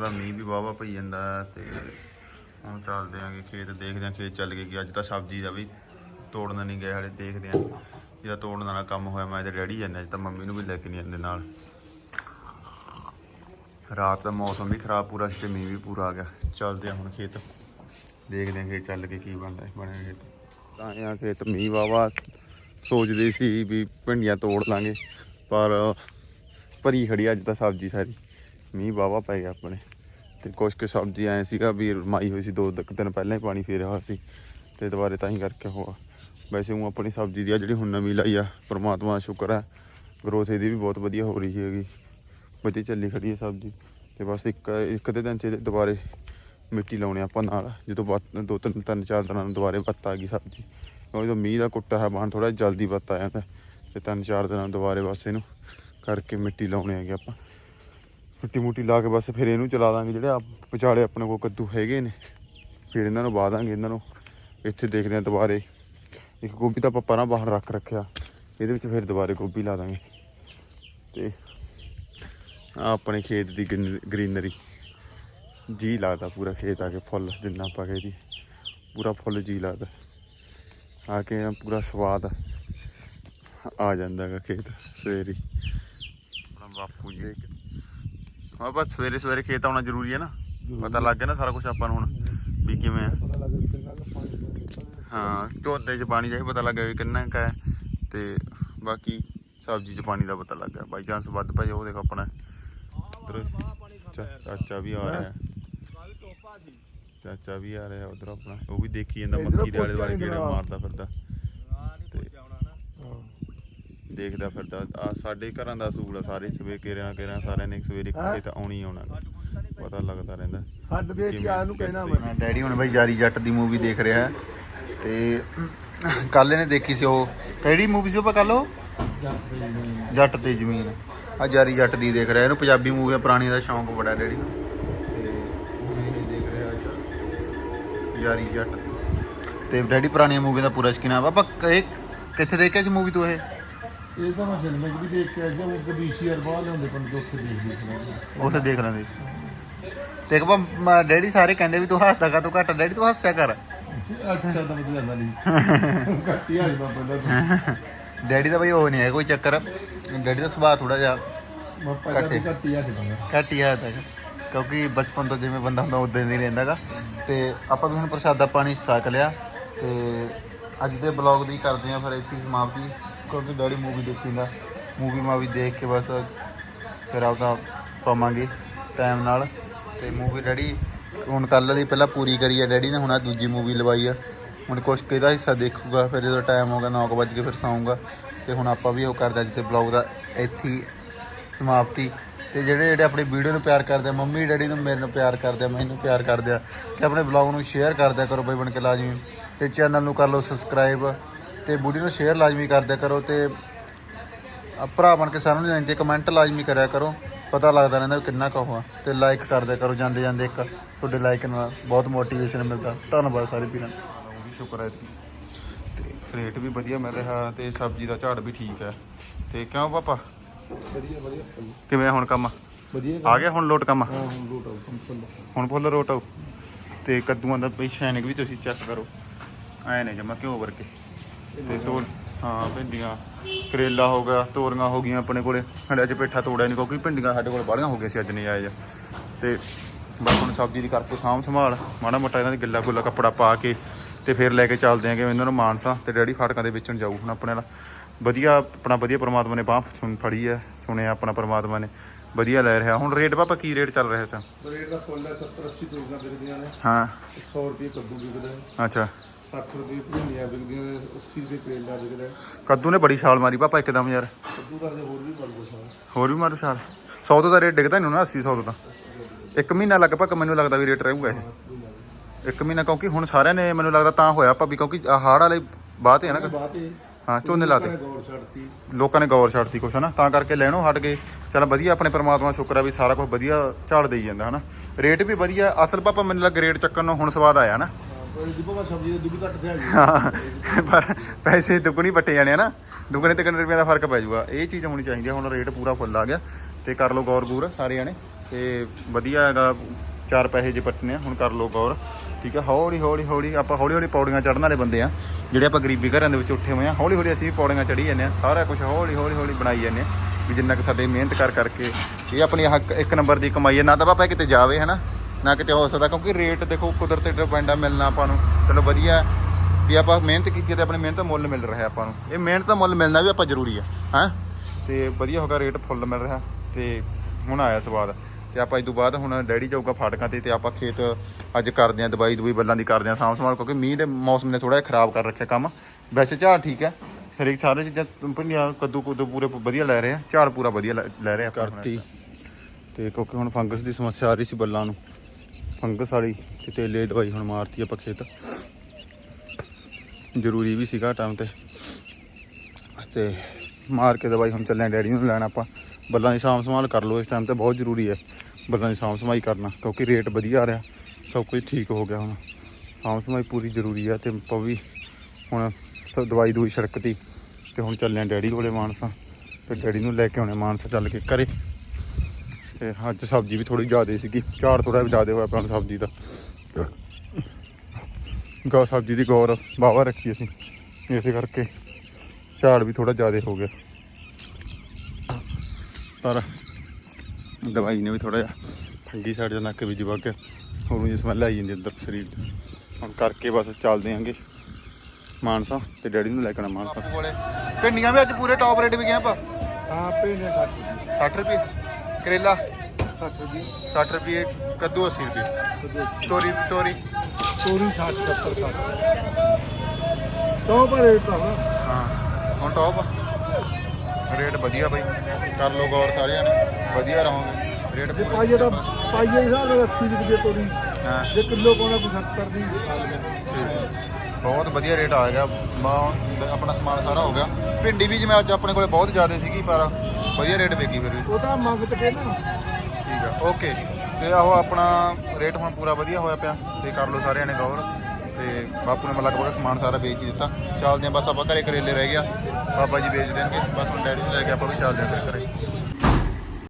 ਦਾ ਮੀਂਹ ਵੀ ਵਾਵਾ ਪਈ ਜਾਂਦਾ ਹੈ ਤੇ ਹੁਣ ਚੱਲਦੇ ਆਂਗੇ ਖੇਤ, ਦੇਖਦੇ ਆਂ ਖੇਤ ਚੱਲ ਕੇ ਕੀ ਅੱਜ ਤਾਂ ਸਬਜ਼ੀ ਦਾ ਵੀ ਤੋੜਨ ਨਹੀਂ ਗਏ ਹਲੇ, ਦੇਖਦੇ ਆਂ ਜਿਹਦਾ ਤੋੜਨ ਵਾਲਾ ਕੰਮ ਹੋਇਆ ਮੈਂ ਤੇ ਡੈਡੀ ਜਾਂਦੇ, ਅੱਜ ਤਾਂ ਮੰਮੀ ਨੂੰ ਵੀ ਲੈ ਕੇ ਨਹੀਂ ਜਾਂਦੇ ਨਾਲ। ਰਾਤ ਦਾ ਮੌਸਮ ਵੀ ਖਰਾਬ ਪੂਰਾ ਸੀ ਤੇ ਮੀਂਹ ਵੀ ਪੂਰਾ ਆ ਗਿਆ। ਚੱਲਦੇ ਆਂ ਹੁਣ ਖੇਤ, ਦੇਖਦੇ ਆਂ ਖੇਤ ਚੱਲ ਕੇ ਕੀ ਬਣਦਾ, ਬਣਿਆ ਖੇਤ। ਤਾਂ ਇਹ ਆ ਖੇਤ ਮੀਂਹ ਵਾਵਾ ਸੋਚਦੇ ਸੀ ਵੀ ਭਿੰਡੀਆਂ ਤੋੜ ਲਾਂਗੇ, ਪਰ ਭਰੀ ਖੜੀ ਅੱਜ ਤਾਂ ਸਬਜ਼ੀ ਸਾਰੀ। ਮੀਂਹ ਵਾਵਾ ਪੈ ਗਿਆ ਆਪਣੇ। ਤੇ ਕੁਛ ਕੁ ਸਬਜ਼ੀ ਐ ਸੀਗਾ ਵੀ ਰਮਾਈ ਹੋਈ ਸੀ, ਦੋ ਕੁ ਦਿਨ ਪਹਿਲਾਂ ਹੀ ਪਾਣੀ ਫੇਰਿਆ ਹੋਇਆ ਸੀ। ਤੇ ਦੁਬਾਰੇ ਤਾਂ ਹੀ ਕਰਕੇ ਹੋਆ ਵੈਸੇ ਉਹ ਆਪਣੀ ਸਬਜ਼ੀ ਦੀ ਆ ਜਿਹੜੀ ਹੁਣ ਨਵੀਂ ਲਾਈ ਆ, ਪ੍ਰਮਾਤਮਾ ਦਾ ਸ਼ੁਕਰ ਹੈ ਗਰੋਥ ਇਹਦੀ ਵੀ ਬਹੁਤ ਵਧੀਆ ਹੋ ਰਹੀ ਹੈਗੀ। ਵਧੀਆ ਚੱਲੀ ਖੜੀ ਹੈ ਸਬਜ਼ੀ। ਤੇ ਬਸ ਇੱਕ ਇੱਕ ਦੇ ਦਿਨ ਚ ਇਹਦੇ ਦੁਬਾਰੇ ਮਿੱਟੀ ਲਾਉਣੀ ਆਪਾਂ ਨਾਲ। ਜਦੋਂ ਬੱਤ ਦੋ ਤਿੰਨ ਤਿੰਨ, ਚਾਰ ਦਿਨਾਂ ਨੂੰ ਦੁਬਾਰੇ ਬੱਤ ਆ ਗਈ ਸਬਜ਼ੀ। ਕਿਉਂਕਿ ਜਦੋਂ ਮੀਂਹ ਦਾ ਕੁੱਟਾ ਹੈ ਬਾਣ ਥੋੜਾ ਜਲਦੀ ਬੱਤ ਆ ਜਾਂਦਾ। ਤੇ ਤਿੰਨ, ਚਾਰ ਦਿਨਾਂ ਨੂੰ ਦੁਬਾਰੇ ਬਸ ਇਹਨੂੰ ਕਰਕੇ ਮਿੱਟੀ ਲਾਉਣੇ ਹੈਗੇ ਆਪਾਂ। ਮਿੱਟੀ ਮੁੱਟੀ ਲਾ ਕੇ ਬਸ ਫਿਰ ਇਹਨੂੰ ਚਲਾ ਦਾਂਗੇ ਜਿਹੜੇ ਆ ਵਿਚਾਲੇ ਆਪਣੇ ਕੋਲ ਕੱਦੂ ਹੈਗੇ ਨੇ। ਫਿਰ ਇਹਨਾਂ ਨੂੰ ਵਾਹ ਦਾਂਗੇ, ਇਹਨਾਂ ਨੂੰ ਇੱਥੇ ਦੇਖਦੇ ਆ ਦੁਬਾਰੇ। ਇੱਕ ਗੋਭੀ ਤਾਂ ਆਪਾਂ ਪਰਾਂ ਬਾਹਰ ਰੱਖ ਰੱਖਿਆ। ਇਹਦੇ ਵਿੱਚ ਫਿਰ ਦੁਬਾਰੇ ਗੋਭੀ ਲਾ ਦਾਂਗੇ। ਤੇ ਆ ਆਪਣੇ ਖੇਤ ਦੀ ਗ੍ਰੀਨਰੀ। ਜੀ ਲੱਗਦਾ ਪੂਰਾ ਖੇਤ ਆ ਕੇ, ਫੁੱਲ ਜਿੰਨਾ ਆਪਾਂ ਕਹਿੰਦੀ ਪੂਰਾ ਫੁੱਲ ਜੀ ਲੱਗਦਾ। ਆ ਕੇ ਨਾ ਪੂਰਾ ਸਵਾਦ ਆ ਜਾਂਦਾ ਹੈਗਾ ਖੇਤ, ਸਵੇਰੇ ਆਪਣਾ ਬਾਪੂ ਜੀ। ਹਾਂ ਬਸ ਸਵੇਰੇ ਸਵੇਰੇ ਖੇਤ ਆਉਣਾ ਜ਼ਰੂਰੀ ਹੈ ਨਾ। ਪਤਾ ਲੱਗ ਗਿਆ ਨਾ ਸਾਰਾ ਕੁਝ ਆਪਾਂ ਨੂੰ ਹੁਣ ਵੀ ਕਿਵੇਂ ਆ। ਹਾਂ। ਝੋਨੇ 'ਚ ਪਾਣੀ ਦਾ ਵੀ ਪਤਾ ਲੱਗਾ ਵੀ ਕਿੰਨਾ ਕੁ ਹੈ। ਤੇ ਬਾਕੀ ਸਬਜ਼ੀ 'ਚ ਪਾਣੀ ਦਾ ਪਤਾ ਲੱਗ ਗਿਆ। ਬਾਈ ਚਾਂਸ ਵੱਧ ਭਾਈ ਉਹ ਦੇਖ ਆਪਣਾ। ਉਧਰ ਚਾਚਾ ਵੀ ਆ ਰਿਹਾ। ਚਾਚਾ ਵੀ ਆ ਰਿਹਾ ਉਧਰ ਆਪਣਾ। ਉਹ ਵੀ ਦੇਖੀ ਜਾਂਦਾ ਮੱਕੀ ਦੇ ਆਲੇ ਦੁਆਲੇ ਗੇੜਾ। ਮਾਰਦਾ ਫਿਰਦਾ। ਦੇਖਦਾ ਫਿਰਦਾ ਆ ਸਾਡੇ ਘਰਾਂ ਦਾ ਅਸੂਲ ਆ ਸਾਰੇ ਸਵੇਰ ਕੇਰਿਆਂ ਕੇਰਿਆਂ ਸਾਰਿਆਂ ਨੇ ਸਵੇਰੇ ਹੈਂ? ਖੇਤ ਆਉਣੀ ਆਉਣਾ ਪਤਾ ਲੱਗਦਾ ਰਹਿੰਦਾ। ਹੱਡ ਦੇਖ ਕੇ ਆਇਆ ਨੂੰ ਕਹਿਣਾ ਮੈਂ ਡੈਡੀ ਹੁਣ ਬਈ ਜਾਰੀ ਜੱਟ ਦੀ ਮੂਵੀ ਦੇਖ ਰਿਹਾ ਹੈ ਤੇ ਕੱਲ ਇਹਨੇ ਦੇਖੀ ਸੀ ਉਹ ਕਿਹੜੀ ਮੂਵੀ ਸੀ ਉਹ ਕੱਲ ਉਹ? ਜੱਟ ਤੇ ਜ਼ਮੀਨ। ਆ ਜਾਰੀ ਜੱਟ ਦੀ ਦੇਖ ਰਿਹਾ ਇਹਨੂੰ ਪੰਜਾਬੀ ਮੂਵੀਆਂ ਪੁਰਾਣੀਆਂ ਦਾ ਸ਼ੌਂਕ ਬੜਾ ਡੈਡੀ ਨੂੰ। ਤੇ ਹੁਣ ਇਹ ਦੇਖ ਰਿਹਾ ਅੱਜ ਜਾਰੀ ਜੱਟ ਤੇ ਡੈਡੀ ਪੁਰਾਣੀਆਂ ਮੂਵੀਆਂ ਦਾ ਪੂਰਾ ਸ਼ੌਕੀਨ ਆ। ਪਾਪਾ ਇਹ ਕਿੱਥੇ ਦੇਖਿਆ ਸੀ ਮੂਵੀ ਤੂੰ ਇਹ? ਇਹ ਤਾਂ ਮੈਂ ਸਿਨੇਮਾ 'ਚ ਵੀ ਦੇਖ ਕੇ ਆਇਆ ਉਹ ਵੀਸੀਆਰ ਬਾਹਰ ਲਿਆਉਂਦੇ ਪਨ ਜੋ ਉੱਥੇ ਦੇਖ ਦੇਖ ਉੱਥੇ ਦੇਖ ਲੈਂਦੇ। ਤੇ ਇੱਕ ਪਾ ਡੈਡੀ ਸਾਰੇ ਕਹਿੰਦੇ ਵੀ ਤੂੰ ਹੱਸਦਾ ਕਾ ਤੂੰ ਘੱਟ ਡੈਡੀ ਤੂੰ ਹੱਸਿਆ ਕਰ। ਅੱਛਾ ਤਾਂ ਮਤਲਬ ਜਾਂਦਾ ਨਹੀਂ ਕੱਟੀ ਆ ਜਾਂਦਾ ਪਹਿਲਾਂ ਡੈਡੀ ਦਾ ਬਈ ਉਹ ਨਹੀਂ ਹੈ ਕੋਈ ਚੱਕਰ। ਡੈਡੀ ਦਾ ਸੁਭਾਅ ਥੋੜਾ ਜਿਹਾ ਮੈਂ ਪਹਿਲਾਂ ਤੇ ਕੱਟੀ ਆ ਜਾਂਦਾ ਘੱਟ ਹੀ ਆਇਆ ਕਿਉਂਕਿ ਬਚਪਨ ਤੋਂ ਜਿਵੇਂ ਬੰਦਾ ਹੁੰਦਾ ਉਦਾਂ ਨਹੀਂ ਰਹਿੰਦਾਗਾ। ਤੇ ਆਪਾਂ ਵੀ ਹੁਣ ਪ੍ਰਸ਼ਾਦਾ ਪਾਣੀ ਛਕ ਲਿਆ। ਤੇ ਅੱਜ ਦੇ ਬਲੌਗ ਦੀ ਕਰਦੇ ਆ ਫਿਰ ਇੱਥੇ ਹੀ ਸਮਾਪਤੀ। ਕਿਉਂਕਿ ਡੈਡੀ ਮੂਵੀ ਦੇਖੀਂਦਾ ਮੂਵੀ ਮਾਵੀ ਦੇਖ ਕੇ ਬਸ ਫਿਰ ਆਪਦਾ ਪਾਵਾਂਗੇ ਟਾਈਮ ਨਾਲ। ਤੇ ਮੂਵੀ ਡੈਡੀ ਹੁਣ ਕੱਲ ਵਾਲੀ ਪਹਿਲਾਂ ਪੂਰੀ ਕਰੀ ਆ ਡੈਡੀ ਨੇ, ਹੁਣ ਆ ਦੂਜੀ ਮੂਵੀ ਲਵਾਈ ਆ। ਹੁਣ ਕੁਛ ਕਿਹਦਾ ਹਿੱਸਾ ਦੇਖੂਗਾ, ਫਿਰ ਜਦੋਂ ਟਾਈਮ ਹੋਗਾ 9 ਵਜੇ ਕੇ ਫਿਰ ਸੌਂਗਾ ਤੇ ਹੁਣ ਆਪਾਂ ਵੀ ਉਹ ਕਰਦੇ ਅੱਜ ਦੇ ਬਲੌਗ ਦਾ ਇੱਥੇ ਸਮਾਪਤੀ। ਤੇ ਜਿਹੜੇ ਜਿਹੜੇ ਆਪਣੀ ਵੀਡੀਓ ਨੂੰ ਪਿਆਰ ਕਰਦੇ ਆ, ਮੰਮੀ ਡੈਡੀ ਨੂੰ ਮੇਰੇ ਨੂੰ ਪਿਆਰ ਕਰਦੇ ਆ ਮੈਨੂੰ ਪਿਆਰ ਕਰਦੇ ਆ। ਤੇ ਆਪਣੇ ਬਲੌਗ ਨੂੰ ਸ਼ੇਅਰ ਕਰਦਿਆ ਕਰੋ ਬਈ ਬਣ ਕੇ ਲਾਜ਼ਮੀ ਤੇ ਚੈਨਲ ਨੂੰ ਕਰ ਲਓ ਸਬਸਕ੍ਰਾਈਬ ਤੇ ਵੀਡੀਓ ਨੂੰ ਸ਼ੇਅਰ ਲਾਜ਼ਮੀ ਕਰਦਿਆ ਕਰੋ ਤੇ ਆ ਭਰਾ ਬਣ ਕੇ ਸਾਰਿਆਂ ਨੂੰ ਤੇ ਕਮੈਂਟ ਲਾਜ਼ਮੀ ਕਰਿਆ ਕਰੋ ਪਤਾ ਲੱਗਦਾ ਰਹਿੰਦਾ ਵੀ ਕਿੰਨਾ ਕੁ ਹੋਆ ਤੇ ਲਾਈਕ ਕਰਦਿਆ ਕਰੋ ਜਾਂਦੇ ਜਾਂਦੇ ਇੱਕ ਤੁਹਾਡੇ ਲਾਈਕ ਨਾਲ ਬਹੁਤ ਮੋਟੀਵੇਸ਼ਨ ਮਿਲਦਾ। ਧੰਨਵਾਦ ਸਾਰੇ ਵੀਰਾਂ ਉਹ ਵੀ ਸ਼ੁਕਰ ਹੈ ਤੇ ਰੇਟ ਵੀ ਵਧੀਆ ਮਿਲ ਰਿਹਾ ਤੇ ਸਬਜ਼ੀ ਦਾ ਝਾੜ ਵੀ ਠੀਕ ਹੈ। ਤੇ ਕਿਉਂ ਪਾਪਾ? ਵਧੀਆ ਵਧੀਆ। ਕਿਵੇਂ ਹੁਣ ਕੰਮ? ਵਧੀਆ ਆ ਗਿਆ ਹੁਣ ਲੋਟ ਕੰਮ? ਹਾਂ ਹੁਣ ਰੋਟ ਆਉ ਹੁਣ ਫੁੱਲ ਰੋਟ ਆਊ ਤੇ ਕੱਦੂਆਂ ਦਾ ਪਈ ਸ਼ੈਨਿਕ ਵੀ ਤੁਸੀਂ ਚੈੱਕ ਕਰੋ। ਐ ਨੇ ਜਮਾ ਘਿਓ ਵਰਗੇ? ਤੇ ਤੋੜ ਹਾਂ ਭਿੰਡੀਆਂ। ਕਰੇਲਾ ਹੋ ਗਿਆ ਤੋਰੀਆਂ ਹੋ ਗਈਆਂ ਆਪਣੇ ਕੋਲੇ। ਹਲੇ ਅੱਜ ਪੇਠਾ ਤੋੜਿਆ ਨਹੀਂ ਕਿਉਂਕਿ ਭਿੰਡੀਆਂ ਸਾਡੇ ਕੋਲ ਬਾਹਲੀਆਂ ਹੋ ਗਈਆਂ ਸੀ ਅੱਜ ਨਹੀਂ ਆਏ ਜਾਂ ਤੇ ਬਸ ਹੁਣ ਸਬਜ਼ੀ ਦੀ ਕਰਕੇ ਸਾਂਭ ਸੰਭਾਲ ਮਾੜਾ ਮੋਟਾ ਇਹਨਾਂ ਦੀ ਗਿੱਲਾ ਗੁੱਲਾ ਕੱਪੜਾ ਪਾ ਕੇ ਤੇ ਫਿਰ ਲੈ ਕੇ ਚੱਲਦੇ ਆਂਗੇ। ਇਹਨਾਂ ਨੂੰ ਮਾਨਸਾ ਤੇ ਡੈਡੀ ਫਾਟਕਾਂ ਦੇ ਵਿੱਚੋਂ ਜਾਊ ਹੁਣ ਆਪਣੇ ਨਾਲ। ਵਧੀਆ ਆਪਣਾ ਵਧੀਆ ਪ੍ਰਮਾਤਮਾ ਨੇ ਬਾਹ ਸੁਣ ਫੜੀ ਹੈ ਸੁਣਿਆ ਆਪਣਾ ਪ੍ਰਮਾਤਮਾ ਨੇ। ਵਧੀਆ ਲੈ ਰਿਹਾ। ਹੁਣ ਰੇਟ ਪਾਪਾ ਕੀ ਰੇਟ ਚੱਲ ਰਿਹਾ ਇਸ ਰੇਟ ਦਾ ਫੁੱਲ ਹੈ 70 80 ਤੋਰੀਆਂ ਵਿਕਦੀਆਂ ਨੇ। ਹਾਂ। 100 ਰੁਪਏ ਕੱਦੂ ਵਿਕਦਾ ਅੱਛਾ। 60 ਰੁਪਏ ਭਿੰਡੀਆਂ ਵਿਕਦੀਆਂ ਨੇ 80 ਰੁਪਏ ਕਰੇਲਾ ਵਿਕਦਾ ਹੈ। ਕੱਦੂ ਨੇ ਬੜੀ ਛਾਲ ਮਾਰੀ ਪਾਪਾ ਇੱਕਦਮ ਯਾਰ। ਕੱਦੂ ਦਾ ਹੋਰ ਵੀ ਕੁਛ ਹੈ ਹੋਰ ਵੀ ਮਾਰੂ ਛਾਲ। 100 ਤੋਂ ਦਾ ਰੇਟ ਡਿੱਗਦਾ ਨਹੀਂ ਨਾ 80 100 ਤੋਂ ਤਾਂ। ਇੱਕ ਮਹੀਨਾ ਲਗਭਗ ਮੈਨੂੰ ਲੱਗਦਾ ਵੀ ਰੇਟ ਰਹੂਗਾ ਇਹ। ਇੱਕ ਮਹੀਨਾ ਕਿਉਂਕਿ ਹੁਣ ਸਾਰਿਆਂ ਨੇ ਮੈਨੂੰ ਲੱਗਦਾ ਤਾਂ ਹੋਇਆ ਭਾਬੀ ਕਿਉਂਕਿ ਆਹ ਹਾੜ ਵਾਲੇ ਬਾਤ ਹੈ ਨਾ ਬਾਤ ਇਹ ਹਾਂ ਝੋਨੇ ਲਾਤੇ ਗੌਰ ਛੱਡਤੀ। ਲੋਕਾਂ ਨੇ ਗੌਰ ਛੱਡਤੀ ਕੁਛ ਹਨਾ ਤਾਂ ਕਰਕੇ ਲੈਣੋਂ ਹਟ ਗਏ। ਚਲ ਵਧੀਆ ਆਪਣੇ ਪ੍ਰਮਾਤਮਾ ਦਾ ਸ਼ੁਕਰ ਆ ਵੀ ਸਾਰਾ ਕੁਝ ਵਧੀਆ ਝਾੜ ਦੇਈ ਜਾਂਦਾ ਹਨਾ ਰੇਟ ਵੀ ਵਧੀਆ ਅਸਲ ਪਾਪਾ ਮੈਨੂੰ ਲੱਗ ਰੇਟ ਚੱਕਣ ਨੂੰ ਹੁਣ ਸਵਾਦ ਆਇਆ ਨਾ? ਕੋਈ ਦੀਪਾ ਸਬਜ਼ੀ ਦੇ ਦੁੱਧ ਘੱਟ ਤੇ ਆ ਗਈ। ਪਰ ਪੈਸੇ ਦੁੱਗਣੀ ਪੱਟੇ ਜਾਣੇ ਆ ਨਾ। ਦੁੱਗਣੇ ਤੇ ਕਿੰਨੇ ਰੁਪਏ ਦਾ ਫ਼ਰਕ ਪੈ ਜਾਊਗਾ। ਇਹ ਚੀਜ਼ ਹੋਣੀ ਚਾਹੀਦੀ ਹੈ ਹੁਣ ਰੇਟ ਪੂਰਾ ਫੁੱਲ ਆ ਗਿਆ। ਤੇ ਕਰ ਲਓ ਗੌਰ ਗੂਰ ਸਾਰੇ ਜਾਣੇ ਤੇ ਵਧੀਆ ਹੈਗਾ, ਚਾਰ ਪੈਸੇ ਜੇ ਪੱਟਨੇ ਆ, ਹੁਣ ਕਰ ਲਓ ਗੌਰ। ਠੀਕ ਹੈ ਹੌਲੀ ਹੌਲੀ ਹੌਲੀ ਆਪਾਂ ਹੌਲੀ ਹੌਲੀ ਪੌੜੀਆਂ ਚੜਨ ਵਾਲੇ ਬੰਦੇ ਆ। ਜਿਹੜੇ ਆਪਾਂ ਗਰੀਬੀ ਘਰਾਂ ਦੇ ਵਿੱਚ ਉੱਠੇ ਹੋਏ ਆ, ਹੌਲੀ ਹੌਲੀ ਅਸੀਂ ਵੀ ਪੌੜੀਆਂ ਚੜੀ ਜਾਂਦੇ ਆ। ਸਾਰਾ ਕੁਝ ਹੌਲੀ ਹੌਲੀ ਹੌਲੀ ਬਣਾਈ ਜਾਂਦੇ ਆ। ਵੀ ਜਿੰਨਾ ਕਿ ਸਾਡੇ ਮਿਹਨਤ ਕਰ, ਕਰਕੇ। ਇਹ ਆਪਣੀ ਹੱਕ ਇੱਕ ਨੰਬਰ ਦੀ ਕਮਾਈ ਹੈ ਨਾ ਤਾਂ ਆਪਾਂ ਕਿਤੇ ਜਾਵੇ, ਹਨਾ? ਨਾ ਕਿਤੇ ਹੋ ਸਕਦਾ, ਕਿਉਂਕਿ ਰੇਟ ਦੇਖੋ ਕੁਦਰਤ ਤੇ ਡਿਪੈਂਡ ਆ ਮਿਲਣਾ ਆਪਾਂ ਨੂੰ। ਚਲੋ ਵਧੀਆ ਵੀ ਆਪਾਂ ਮਿਹਨਤ ਕੀਤੀ ਹੈ ਤੇ ਆਪਣੀ ਮਿਹਨਤ ਦਾ ਮੁੱਲ ਮਿਲ ਰਿਹਾ ਆਪਾਂ ਨੂੰ। ਇਹ ਮਿਹਨਤ ਦਾ ਮੁੱਲ ਮਿਲਣਾ ਵੀ ਆਪਾਂ ਜ਼ਰੂਰੀ ਆ, ਹਾਂ? ਤੇ ਵਧੀਆ ਹੋ ਗਿਆ ਰੇਟ ਫੁੱਲ ਮਿਲ ਰਿਹਾ ਤੇ ਹੁਣ ਆਇਆ ਸਵਾਦ। ਤੇ ਆਪਾਂ ਇਸ ਤੋਂ ਬਾਅਦ ਹੁਣ ਡੈਡੀ ਜਾਊਗਾ ਫਾਟਕਾਂ ਤੇ ਤੇ ਆਪਾਂ ਖੇਤ ਅੱਜ ਕਰਦੇ ਆਂ ਦਵਾਈ ਦਵਾਈ ਬੱਲਾਂ ਦੀ ਕਰਦੇ ਆਂ ਸਾਂਭ ਸੰਭਾਲ, ਕਿਉਂਕਿ ਮੀਂਹ ਦੇ ਮੌਸਮ ਨੇ ਥੋੜਾ ਜਿਹਾ ਖਰਾਬ ਕਰ ਰੱਖਿਆ ਕੰਮ। ਵੈਸੇ ਝਾੜ ਠੀਕ ਹੈ। ਹਰੇਕ ਸਾਰੇ ਚੀਜ਼ਾਂ ਭਿੰਡੀਆਂ ਕੱਦੂ ਕੁੱਦੂ ਪੂਰੇ ਵਧੀਆ ਲੈ ਰਹੇ ਆ। ਝਾੜ ਪੂਰਾ ਵਧੀਆ ਲੈ ਲੈ ਰਹੇ ਆ ਕਰਤੀ ਤੇ ਕਿਉਂਕਿ ਹੁਣ ਫੰਗਸ ਦੀ ਸਮੱਸਿਆ ਆ ਰਹੀ ਸੀ ਬੱਲਾਂ ਨੂੰ। ਫੰਗਸ ਵਾਲੀ ਤੇ ਤੇਲੇ ਦਵਾਈ ਹੁਣ ਮਾਰਤੀ ਆਪਾਂ ਖੇਤ। ਜ਼ਰੂਰੀ ਵੀ ਸੀਗਾ ਟਾਈਮ ਤੇ। ਤੇ ਮਾਰ ਕੇ ਦਵਾਈ ਹੁਣ ਚੱਲੇ ਡੈਡੀ ਨੂੰ ਲੈਣ ਆਪਾਂ। ਬੱਲਾਂ ਦੀ ਸਾਂਭ ਸੰਭਾਲ ਕਰ ਲਓ ਇਸ ਟਾਈਮ ਤੇ, ਬਹੁਤ ਜ਼ਰੂਰੀ ਹੈ ਬੱਲਾਂ ਦੀ ਸਾਂਭ ਸੰਭਾਈ ਕਰਨਾ, ਕਿਉਂਕਿ ਰੇਟ ਵਧੀਆ ਆ ਰਿਹਾ, ਸਭ ਕੁਝ ਠੀਕ ਹੋ ਗਿਆ ਹੁਣ। ਸਾਂਭ ਸੰਭਾਈ ਪੂਰੀ ਜ਼ਰੂਰੀ ਹੈ ਤੇ ਆਪਾਂ ਵੀ ਹੁਣ ਸਭ ਦਵਾਈ ਦੂਈ ਛੜਕਤੀ, ਤੇ ਹੁਣ ਚੱਲੇ ਡੈਡੀ ਕੋਲੇ ਮਾਨਸਾ। ਤੇ ਡੈਡੀ ਨੂੰ ਲੈ ਕੇ ਆਉਣੇ ਮਾਨਸਾ ਚੱਲ ਕੇ ਘਰੇ। ਤੇ ਅੱਜ ਸਬਜ਼ੀ ਵੀ ਥੋੜੀ ਜ਼ਿਆਦਾ ਸੀਗੀ। ਝਾੜ ਥੋੜਾ ਜ਼ਿਆਦਾ ਹੋਇਆ ਪਿਆ ਸਬਜ਼ੀ ਦਾ। ਗौ ਸਬਜ਼ੀ ਦੀ ਗੌਰ ਬਾਵਾ ਰੱਖੀ ਅਸੀਂ। ਇਸੇ ਕਰਕੇ ਝਾੜ ਵੀ ਥੋੜਾ ਜ਼ਿਆਦਾ ਹੋ ਗਿਆ। ਪਰ ਦਵਾਈ ਨੇ ਵੀ ਥੋੜਾ ਜਿਹਾ ਫੰਗੀ ਸਾਈਡ ਦਾ ਨੱਕ ਵਿੱਚ ਵਗ ਗਿਆ। ਹੋਰ ਜੀ ਸਮੈਲ ਆਈ ਜਾਂਦੀ ਅੰਦਰ ਸਰੀਰ 'ਚ ਹੁਣ ਕਰਕੇ ਬਸ ਚੱਲਦੇ ਆਂਗੇ। ਮਾਨਸਾ ਤੇ ਡੈਡੀ ਨੂੰ ਲੈ ਕੇ ਆਣਾ ਮਾਨਸਾ। ਕੋਲੇ। ਭਿੰਡੀਆਂ ਵੀ ਅੱਜ ਪੂਰੇ ਟੌਪ ਰੇਟ ਵੀ ਗਿਆ ਆਪਾਂ। ਹਾਂ 60 60 ਰੁਪਏ। ਕਰੇਲਾ। 60 ਜੀ 60 ਰੁਪਏ ਕੱਦੂ 80 ਰੁਪਏ। ਤੋਰੀ ਤੋਰੀ। ਤੋਰੀ 60 70 60 ਤੋਂ ਪਰ ਰੇਟ ਤਾਂ ਹੋਣਾ ਹਾਂ ਹੁਣ ਟੌਪ ਰੇਟ ਵਧੀਆ ਬਾਈ। ਕਰ ਲੋ ਗੌਰ ਸਾਰਿਆਂ ਨੇ। ਵਧੀਆ ਰਹੋਗੇ। ਰੇਟ ਜੇ ਪੂਰੇ ਪਾਈਏ ਤਾਂ ਪਾਈਏ ਹਿਸਾਬ ਨਾਲ 80 ਰੁਪਏ ਤੋਰੀ। ਹਾਂ। ਜੇ ਕਿਲੋ ਪਾਉਣਾ ਕੋਈ 70 ਦੀ। ਬਹੁਤ ਵਧੀਆ ਰੇਟ ਆ ਗਿਆ। ਮਾ ਆਪਣਾ ਸਮਾਨ ਸਾਰਾ ਹੋ ਗਿਆ। ਭਿੰਡੀ ਵੀ ਜਿਵੇਂ ਅੱਜ ਆਪਣੇ ਕੋਲੇ ਬਹੁਤ ਜ਼ਿਆਦਾ ਸੀਗੀ ਪਰ ਵਧੀਆ ਰੇਟ ਵੇਗੀ ਫਿਰ ਵੀ। ਉਹ ਤਾਂ ਮੰਗ ਤੇ ਨਾ। ਓਕੇ। ਤੇ ਆਹੋ ਆਪਣਾ ਰੇਟ ਹੁਣ ਪੂਰਾ ਵਧੀਆ ਹੋਇਆ ਪਿਆ ਤੇ ਕਰ ਲਓ ਸਾਰਿਆਂ ਨੇ ਗੌਰ। ਤੇ ਬਾਪੂ ਨੇ ਮਤਲਬ ਲਗਭਗ ਸਮਾਨ ਸਾਰਾ ਵੇਚ ਹੀ ਦਿੱਤਾ। ਚੱਲਦੇ ਆ ਬਸ ਆਪਾਂ ਘਰੇ ਕਰੇਲੇ ਰਹਿ ਗਿਆ। ਬਾਬਾ ਜੀ ਵੇਚ ਦੇਣਗੇ। ਬਸ ਹੁਣ ਡੈਡੀ ਨੂੰ ਲੈ ਕੇ ਆਪਾਂ ਵੀ ਚੱਲਦੇ ਆ ਫਿਰ ਘਰੇ।